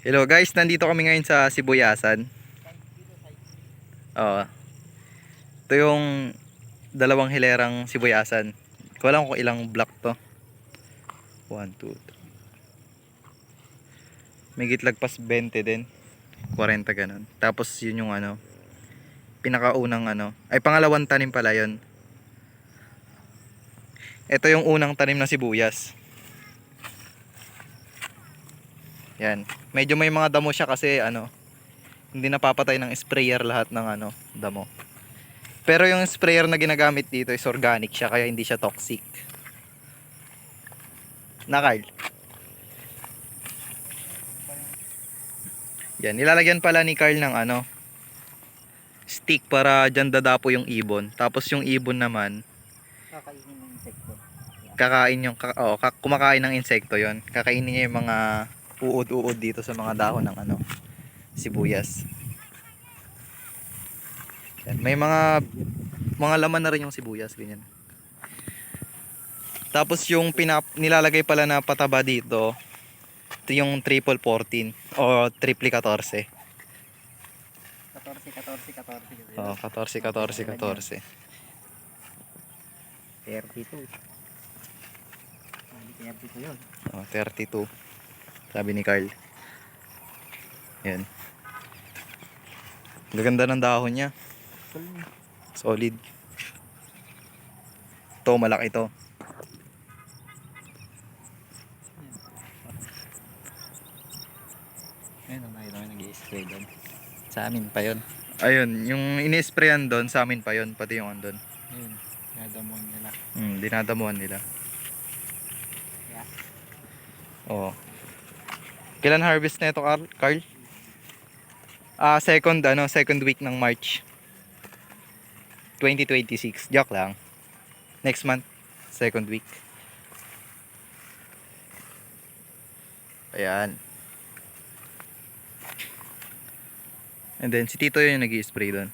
Hello guys, nandito kami ngayon sa Sibuyasan. Oo. Ito yung dalawang hilerang Sibuyasan. Ko alam kung ilang block to. 1, 2, 3. May gitlagpas 20 din. 40 ganun. Tapos yun yung ano, pinakaunang ano, ay pangalawang tanim pala yun. Ito yung unang tanim na sibuyas. Yan. Medyo may mga damo siya kasi ano, hindi napapatay ng sprayer lahat ng ano, damo. Pero yung sprayer na ginagamit dito is organic siya kaya hindi siya toxic. Na Carl? Yan, nilalagyan pala ni Carl ng ano, stick para dyan dadapo yung ibon. Tapos yung ibon naman, Kakainin ng insekto. kakain yung oh, ka- kumakain ng insekto yon kakainin niya yung mga uod-uod dito sa mga dahon ng ano sibuyas Yan. may mga mga laman na rin yung sibuyas ganyan tapos yung pinap nilalagay pala na pataba dito ito yung triple 14 o triple 14 14, 14, 14. oh, 14 14 14 32. Sabi 32 yun. Oh, 32. Sabi ni Carl. Yan. Gaganda ng dahon niya. Solid. Ito, malaki to. Ayun, ang nakita ko nag-i-spray doon. Sa amin pa yun. Ayun, yung ini-sprayan doon, sa amin pa yon pati yung andon. Ayun, nadamon nila. Hmm, dinadamuhan nila. Yeah. Oo. Kailan harvest na ito, Carl? Ah, second, ano, second week ng March. 2026. Joke lang. Next month, second week. Ayan. And then, si Tito yun yung nag spray doon.